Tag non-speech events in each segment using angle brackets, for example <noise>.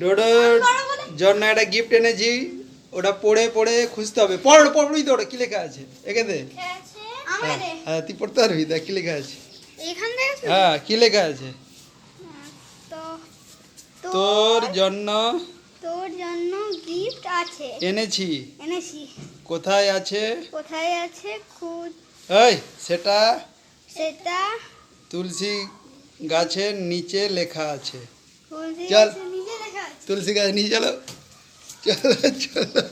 ডোডোর জন্য একটা গিফট এনেছি ওটা পড়ে পড়ে খুঁজতে হবে। পড় পড়বি তো ওটা কি লেখা আছে? এখানে হ্যাঁ হ্যাঁ তুই পড়তে পারবি দেখ কি লেখা আছে? হ্যাঁ কি লেখা আছে? তোর জন্য তোর জন্য গিফট আছে। এনেছি। এনেছি। কোথায় আছে? কোথায় আছে? খুঁজ। এই সেটা সেটা তুলসী গাছের নিচে লেখা আছে। চল। আছে, নিজে লেখা আছে তুলসী গাছ নিয়ে চলো চলো চলো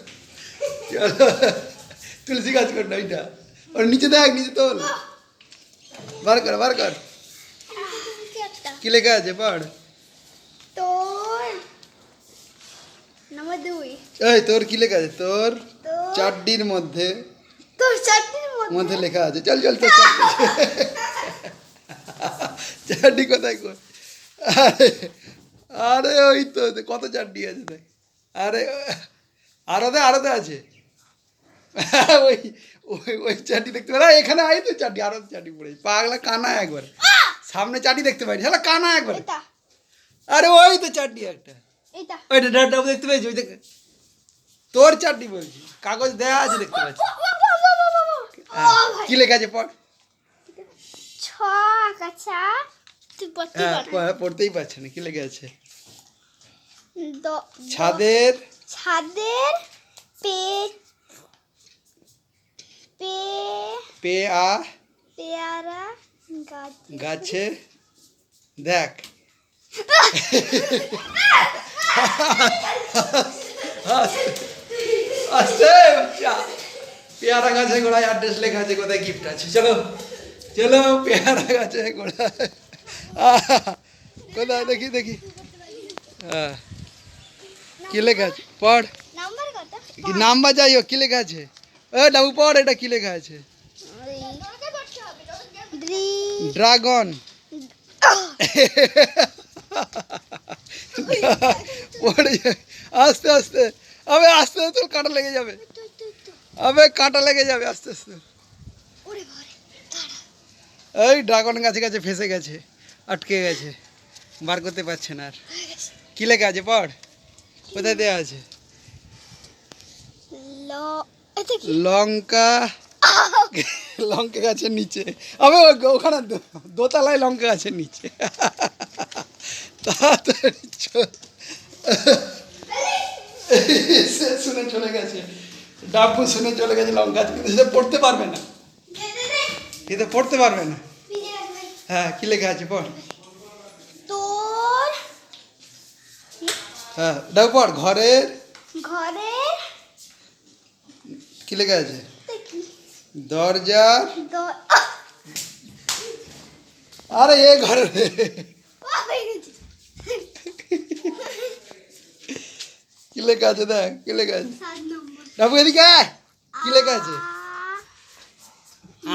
চলো তুলসী গাছ কর না ওইটা ওর নিচে দেখ নিচে তোল বার কর বার কর কি একটা কি লেখা আছে পড় তোর নম্বর দুই এই তোর কি লেখা আছে তোর তোর চারটির মধ্যে তোর চারটির মধ্যে মধ্যে লেখা আছে চল চল তোর চারটি চারটি কোথায় কর আরে ওই তো কত চারটি আছে দেখ আরে আরোতে আরোতে আছে। ওই ওই ওই চারটি দেখতে পারে এখানে আই তো চারটি আরও চারটি পড়ে। পাগলা কানা একবার। সামনে চারটি দেখতে পারি হ্যাঁ কানা একবার। আরে ওই তো চারটি একটা। ওইটা ডাব দেখতে পেয়েছি ওই দেখ। তোর চারটি বলছি কাগজ দেয়া আছে দেখতে পাচ্ছি। কি লেখা আছে পড়। ছ আকাশা তুই পড়তে হ্যাঁ পড়তেই পারছে না কি লেখা আছে? ছাদের ছাদের পে পে পে আ পেয়ারা গাছে দেখ। আস্তে পেয়ারা গাছে গোড়ায় অ্যাড্রেস লেখা আছে কোথায় গিফট আছে? চলো চলো পেয়ারা গাছে গোড়ায়। <laughs> কোথায়? দেখি দেখি। হ্যাঁ। কি লেখা আছে? পড়। নাম্বার যাই হোক কি লেখা আছে? এ ডাবু পড় এটা কি লেখা আছে? ড্রাগন। পড়ে আস্তে আস্তে। আবে আস্তে আস্তে তোর কাঁটা লেগে যাবে। আবে কাঁটা লেগে যাবে আস্তে আস্তে। এই ড্রাগন গাছে গাছে ফেসে গেছে। আটকে গেছে। বার করতে পারছে না আর। কি লেখা আছে? পড়। কোথায় দেওয়া আছে? লঙ্কা। <laughs> লঙ্কা গাছের নিচে। আমি ওখানে দোতলায় লঙ্কা গাছের নিচে। <laughs> তাড়াতাড়ি। <laughs> সে শুনে চলে গেছে। ডাব্বু শুনে চলে গেছে লঙ্কা কিন্তু সে পড়তে পারবে না। কিন্তু পড়তে পারবে না। হ্যাঁ কি লেখা আছে পড়? তোর? হ্যাঁ ডাবু পড় ঘরের? ঘরে কি লেখা আছে? দরজার? আরে এ ঘরের। কি লেখা আছে দেখ কি লেখা আছে? ডাবু এদিকে কি লেখা আছে?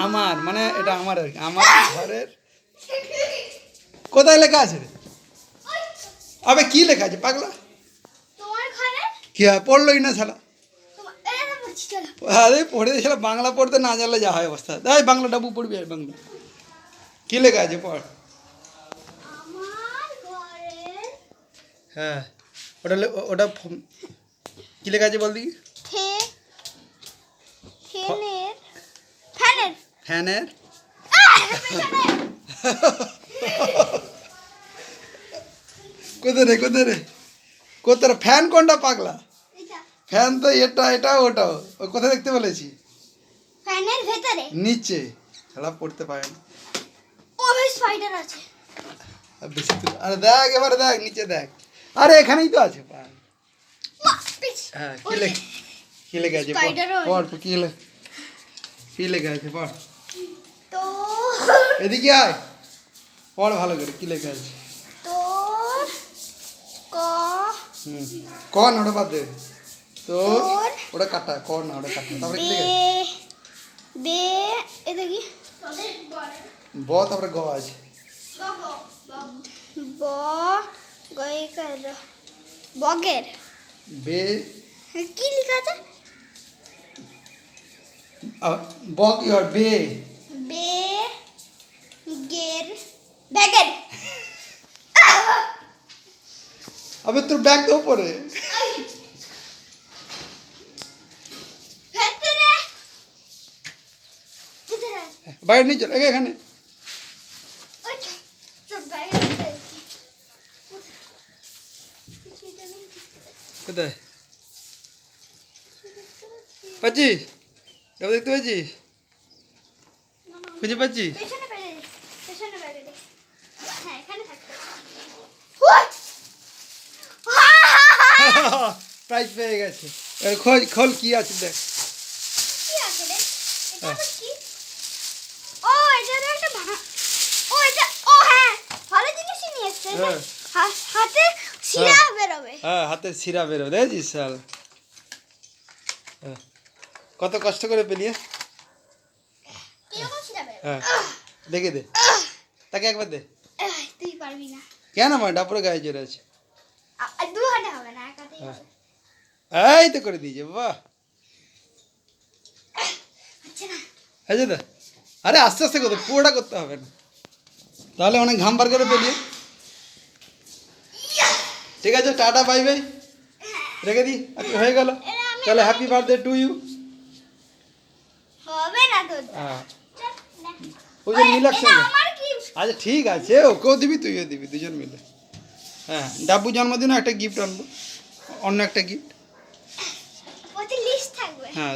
আমার মানে এটা আমার আর কি আমার ঘরের কোথায় লেখা আছে রে? আবে কি লেখা আছে? পাগলা? তোমার ঘরে কি পড়লোই না শালা? আরে পড়ে শালা বাংলা পড়তে না জানলে যা হয় অবস্থা। তাই বাংলা ডাবু পড়বি আর বাংলা। কি লেখা আছে? পড়। আমার ঘরে হ্যাঁ ওটা ওটা কি লেখা আছে বল ফ্যানের। ফ্যানের? ফ্যানের কোথায় রে কোথায় রে? কোথায় ফ্যান কোনটা পাগলা? ফ্যান তো এটা এটা ওটাও ও কোথায় দেখতে বলেছি? ফ্যানের ভেতরে। নিচে। খেলা পড়তে পারে না। ও ভাই স্পাইডার আছে। আর বেশি তুলে- আরে দেখ এবারে দেখ নিচে দেখ। আরে এখানেই তো আছে পিছ। হ্যাঁ কি ওই লেখ কি লেখা আছে? পড়। কি লেখ কি লেখা আছে? পড়। তো এদিকে আয়। পড় ভালো করে কি লেখা আছে? তোর ক হুম কন ওটা বাদ দে। তো তোর ওটা কাটা কর না ওটা কাটা। তারপরে কি লেখা? বে এটা কি ব তারপরে গ আছে। ব গয়ে কর। বগের। বে কি লেখা আছে? আ, ব কি বে। বে গের। ব্যাগের আবে তোর ব্যাগ তো উপরে বাইরে নিয়ে চল এখানে। কোথায়? পাচ্ছিস? ডাবু দেখতে না, খুঁজে পাচ্ছিস পেছনে ব্যাগে দে, পেছনে ব্যাগে দে। হ্যাঁ, এখানে থাকবে। হুই! হা, হা, হা! <laughs> প্রাইজ পেয়ে গেছে। এবার খোঁজ খোল কি আছে দেখ। হ্যাঁ। হ্যাঁ, হাতে শিরা হ্যাঁ। বেরোবে। দেখেছিস কত কষ্ট করে পেলিয়ে? হ্যাঁ দেখে দে। তাকে একবার দে। তুই পারবি না। কেন আমার ডাপুরে গায়ে চড়ে আছে। হ্যাঁ। এই তো করে দিয়েছে বাহ। তো আরে আস্তে আস্তে করতে পুরোটা করতে হবে না তাহলে অনেক ঘাম বার করে পেলিয়ে ঠিক আছে টাটা বাই বাই রেখে দি হয়ে গেল তাহলে হ্যাপি বার্থডে টু ইউ হ্যাঁ। ওই আচ্ছা ঠিক আছে ওকেও দিবি তুইও দিবি দুজন মিলে হ্যাঁ ডাব্বু জন্মদিনও একটা গিফট আনব অন্য একটা গিফট। হ্যাঁ।